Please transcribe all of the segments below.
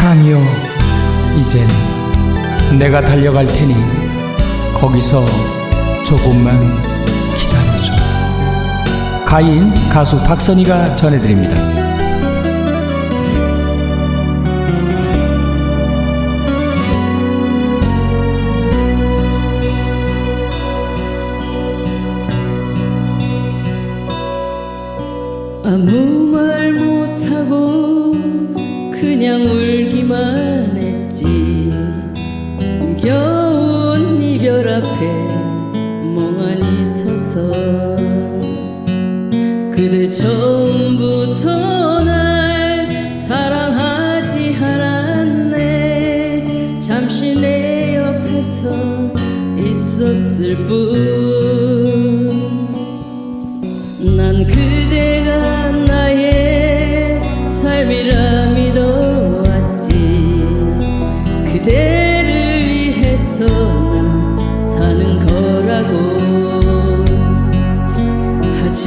사랑이여 이젠 내가 달려갈 테니 거기서 조금만 기다려줘. 가인 가수 박선희가 전해드립니다. 아무 말 못하고 그냥 울기만 했지. 겨운 이별 앞에 멍하니 서서 그대 처음부터 날 사랑하지 않았네. 잠시 내 옆에서 있었을 뿐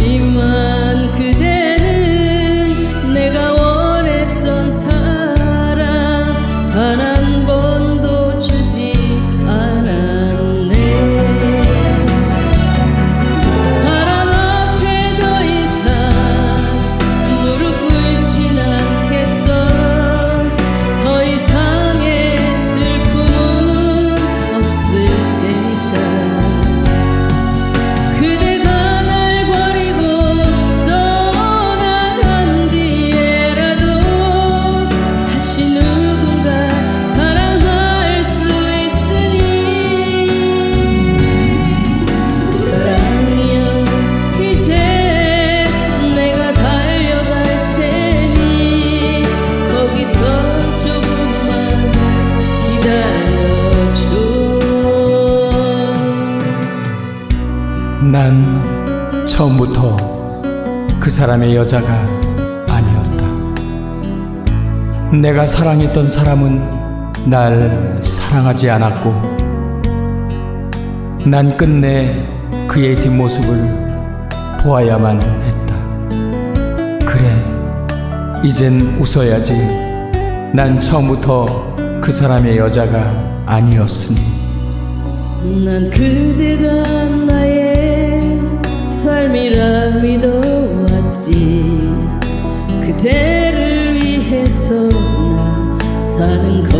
하 난 처음부터 그 사람의 여자가 아니었다. 내가 사랑했던 사람은 날 사랑하지 않았고, 난 끝내 그의 뒷모습을 보아야만 했다. 그래, 이젠 웃어야지. 난 처음부터 그 사람의 여자가 아니었으니. 난 그대가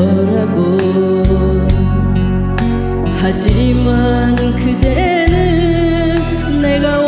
거라고. 하지만 그대는 내가